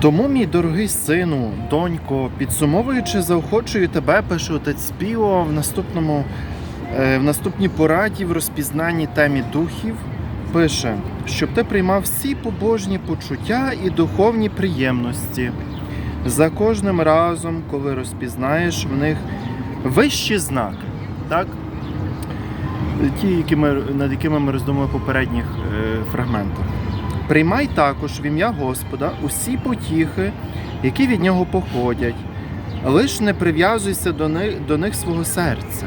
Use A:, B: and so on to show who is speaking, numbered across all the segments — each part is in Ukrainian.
A: Тому, мій дорогий сину, донько, підсумовуючи, заохочую тебе, пише отець Піо в наступному е, в наступній пораді в розпізнанні темі духів. Пише, щоб ти приймав всі побожні почуття і духовні приємності. За кожним разом, коли розпізнаєш в них вищі знаки, так? Ті, які ми, над якими ми роздумували в попередніх е, фрагментах. Приймай також в ім'я Господа усі потіхи, які від нього походять, лиш не прив'язуйся до них, до них свого серця.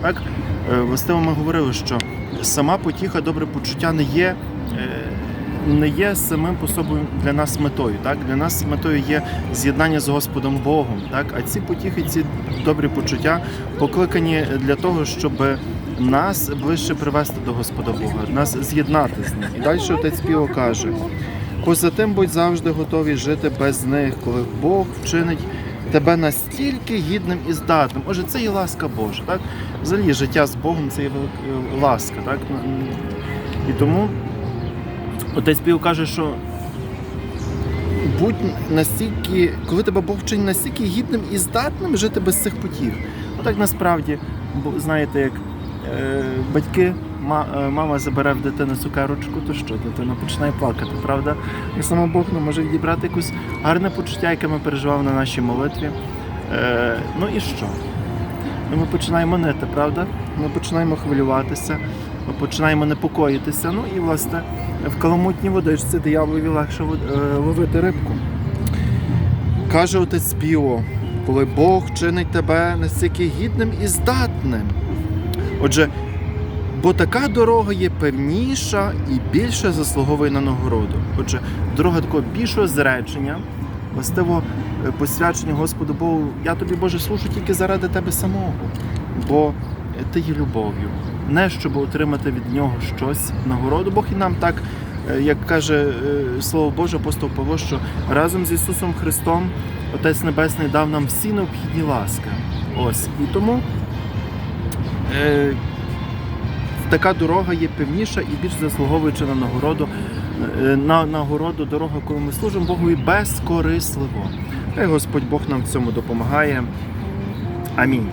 A: Так, е, властиво ми говорили, що сама потіха, добре почуття не є, е, не є самим по собі для нас метою. Так? Для нас метою є з'єднання з Господом Богом. Так? А ці потіхи, ці добрі почуття покликані для того, щоб нас ближче привести до Господа Бога, нас з'єднати з ним. І далі отець Піо каже: поза тим будь завжди готові жити без них, коли Бог вчинить тебе настільки гідним і здатним. Отже, це є ласка Божа. Так? Взагалі життя з Богом це є е, ласка. Так? І тому отець Піо каже, що будь настільки, коли тебе Бог вчинить настільки гідним і здатним жити без цих потіг. Отак насправді, бо знаєте, як батьки, е, мама забере в дитину цукерочку, то що дитина починає плакати, правда? І саме Бог не може відібрати якусь гарне почуття, яке ми переживали на нашій молитві. Е, ну і що? І ми починаємо нити, правда? Ми починаємо хвилюватися, ми починаємо непокоїтися. Ну і власне в каламутній водичці дияволові легше е, ловити рибку. Каже отець Піо, коли Бог чинить тебе настільки гідним і здатним. Отже, бо така дорога є певніша і більше заслуговує на нагороду. Отже, дорога такого більшого зречення, властиво е, посвячення Господу Богу. Я тобі, Боже, служу тільки заради тебе самого, бо е, ти є любов'ю. Не щоб отримати від нього щось нагороду. Бог і нам так, е, як каже Слово Боже, апостол Павло, що разом з Ісусом Христом Отець Небесний дав нам всі необхідні ласки. Ось. І тому така дорога є певніша і більш заслуговуюча на нагороду, е, на нагороду дорога, коли ми служимо Богу і безкорисливо. Хай Господь Бог нам в цьому допомагає. Амінь.